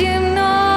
zimno